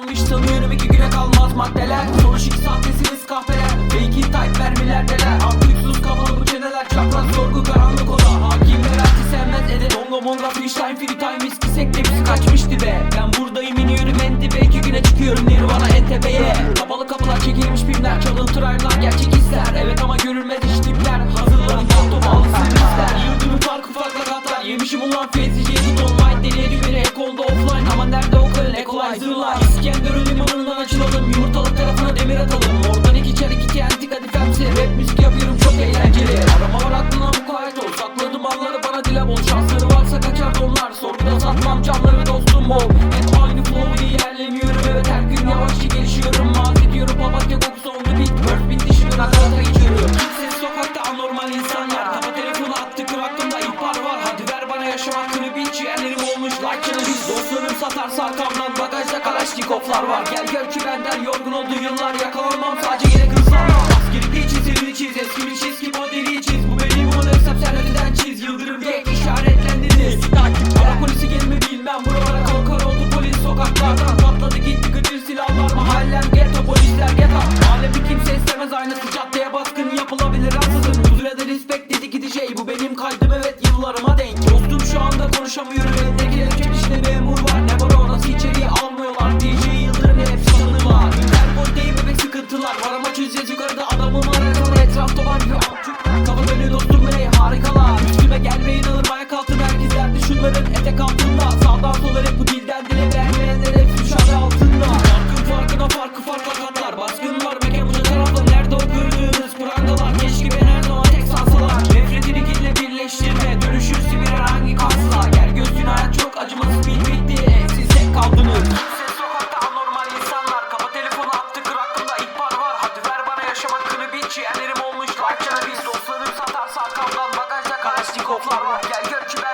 yanmış sanıyorum iki güne kalmaz maddeler. Sonuç sahtesiniz kahveler? Fake type mermilerdeler Artıksız kafalı bu çeneler Çapraz sorgu karanlık oda. Hakimler artık sevmez ede Bongo monga freestyle free time Viski seklemisi kaçmıştı be Ben buradayım iniyorum en dibe. İki güne çıkıyorum Nirvana en tepeye. Kapalı kapılar çekilmiş filmler Çalıntı raylar gerçek hisler. Evet ama görülmez iş tipler. Hazırlanın palto bağlı sürmüşler Yıldırım farkı farklı katlar Yemişim ulan fezi Jaded online Deliye düğmeni ek oldu offline. Ama nerede o kalın equalizer'lar İskenderun Camları dostum ol. Hep aynı flow'u ilerlemiyorum Evet her gün yavaşça gelişiyorum. Mahvediyorum papatya kokusu the beat Bird bitti şimdi nakarata geçiyorum Kimsesiz sokakta anormal insanlar Kafa telefonu attı kıraklımda ihbar var. Hadi ver bana yaşam hakkını bil Ciğerlerim olmuş. Like cannabis Dostlarım satarsa arkamdan bagajda kalaşnikoflar var. Gel gör ki benden yorgun oldu yıllar Yakalanmam sadece yine kızlanmam Askeri çiz elini çiz eski respect dedi gideceği Bu benim kaydım evet yıllarıma denk. Dostum şu anda konuşamıyorum Elinde kelepçem içinde memur var. Ne var o nasıl içeriye almıyorlar. DJ Yıldırım ne hepsi tanımlar Her boydayım bebek sıkıntılar Var ama çözeceğiz. Yukarıda adamım arasında Etrafta var. Bir amcuk Kafa dönüyor dostum bey harikalar. Üstüme gelmeyin alır ayak altı Herkes derdi şunların Hayallerim olmuş like cannabis Dostlarım satarsa arkamdan bagajda kalaşnikoflar var. Gel gör ki ben